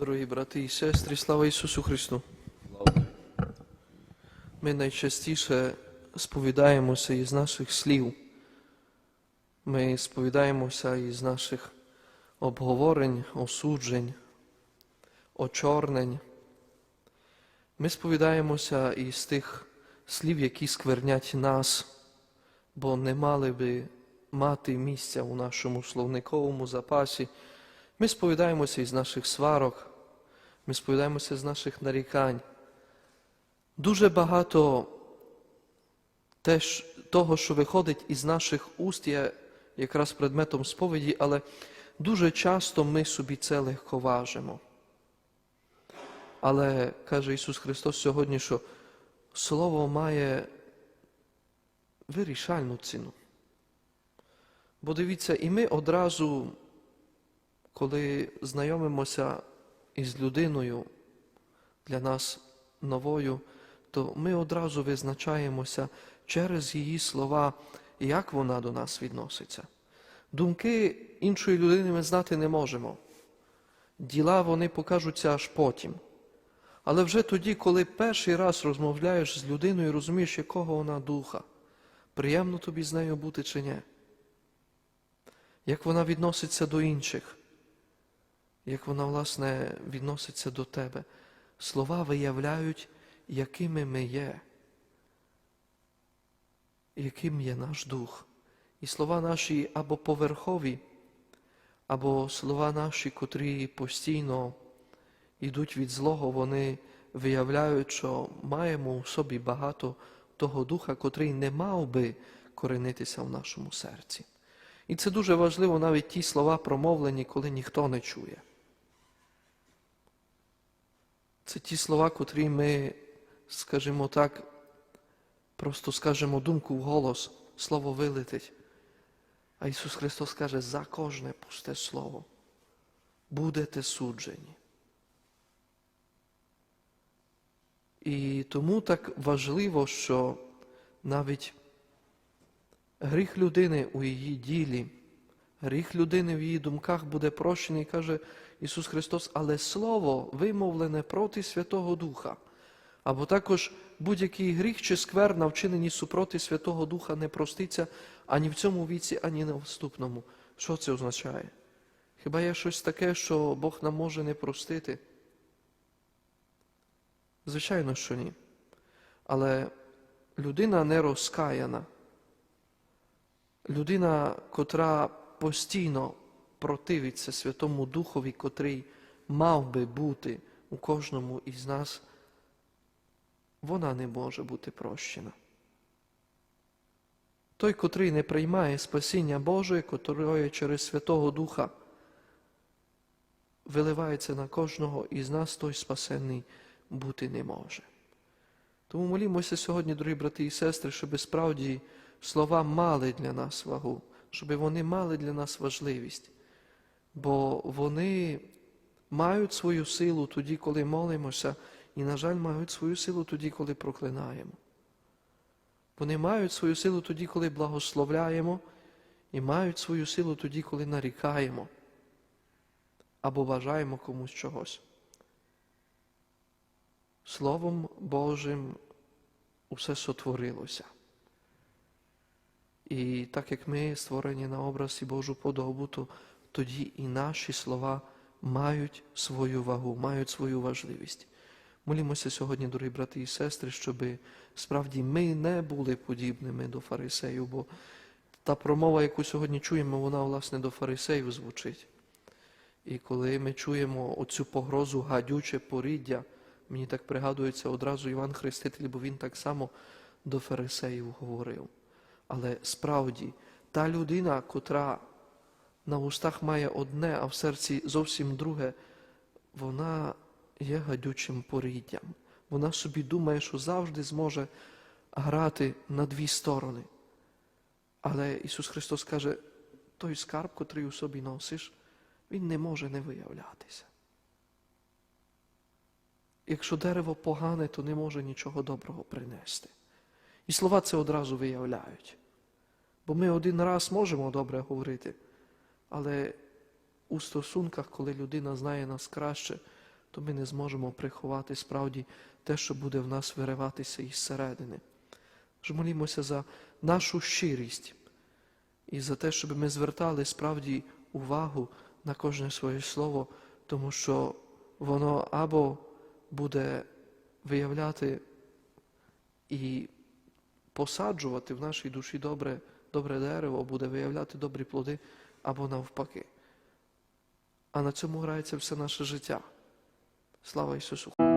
Дорогі брати і сестри, слава Ісусу Христу! Ми найчастіше сповідаємося із наших слів. Ми сповідаємося із наших обговорень, осуджень, очорнень. Ми сповідаємося із тих слів, які сквернять нас, бо не мали би мати місця у нашому словниковому запасі. Ми сповідаємося із наших сварок, ми сповідаємося з наших нарікань. Дуже багато теж того, що виходить із наших уст, є якраз предметом сповіді, але дуже часто ми собі це легковажимо. Але каже Ісус Христос сьогодні, що Слово має вирішальну ціну. Бо дивіться, і ми одразу, коли знайомимося із людиною для нас новою, то ми одразу визначаємося через її слова, як вона до нас відноситься. Думки іншої людини ми знати не можемо. Діла вони покажуться аж потім. Але вже тоді, коли перший раз розмовляєш з людиною, розумієш, якого вона духа, приємно тобі з нею бути чи ні, як вона відноситься до інших, як вона, власне, відноситься до тебе. Слова виявляють, якими ми є, яким є наш дух. І слова наші або поверхові, або слова наші, котрі постійно йдуть від злого, вони виявляють, що маємо у собі багато того духа, котрий не мав би коренитися в нашому серці. І це дуже важливо навіть ті слова промовлені, коли ніхто не чує. Це ті слова, котрі ми, скажімо так, просто скажемо думку в голос, слово вилетить. А Ісус Христос каже, за кожне пусте слово будете суджені. І тому так важливо, що навіть гріх людини у її ділі, гріх людини в її думках буде прощений, каже Ісус Христос, але Слово вимовлене проти Святого Духа. Або також будь-який гріх чи скверна, вчинені супроти Святого Духа, не проститься ані в цьому віці, ані на вступному. Що це означає? Хіба є щось таке, що Бог нам може не простити? Звичайно, що ні. Але людина не розкаяна, людина, котра постійно противиться Святому Духові, котрий мав би бути у кожному із нас, вона не може бути прощена. Той, котрий не приймає спасіння Боже, котре через Святого Духа виливається на кожного із нас, той спасенний бути не може. Тому молімося сьогодні, дорогі брати і сестри, щоб справді слова мали для нас вагу, щоб вони мали для нас важливість, бо вони мають свою силу тоді, коли молимося, і, на жаль, мають свою силу тоді, коли проклинаємо. Вони мають свою силу тоді, коли благословляємо, і мають свою силу тоді, коли нарікаємо або бажаємо комусь чогось. Словом Божим усе сотворилося. І так як ми створені на образ і Божу подобу, то тоді і наші слова мають свою вагу, мають свою важливість. Молімося сьогодні, дорогі брати і сестри, щоб справді ми не були подібними до фарисеїв, бо та промова, яку сьогодні чуємо, вона, власне, до фарисеїв звучить. І коли ми чуємо оцю погрозу гадюче поріддя, мені так пригадується одразу Іван Хреститель, бо він так само до фарисеїв говорив. Але справді та людина, котра на устах має одне, а в серці зовсім друге, вона є гадючим поріддям. Вона собі думає, що завжди зможе грати на дві сторони. Але Ісус Христос каже, той скарб, котрий у собі носиш, він не може не виявлятися. Якщо дерево погане, то не може нічого доброго принести. І слова це одразу виявляють. Бо ми один раз можемо добре говорити, але у стосунках, коли людина знає нас краще, то ми не зможемо приховати справді те, що буде в нас вириватися із середини. Тож молімося за нашу щирість і за те, щоб ми звертали справді увагу на кожне своє слово, тому що воно або буде виявляти і посаджувати в нашій душі добре, добре дерево, буде виявляти добрі плоди, або навпаки. А на цьому грається все наше життя. Слава Ісусу!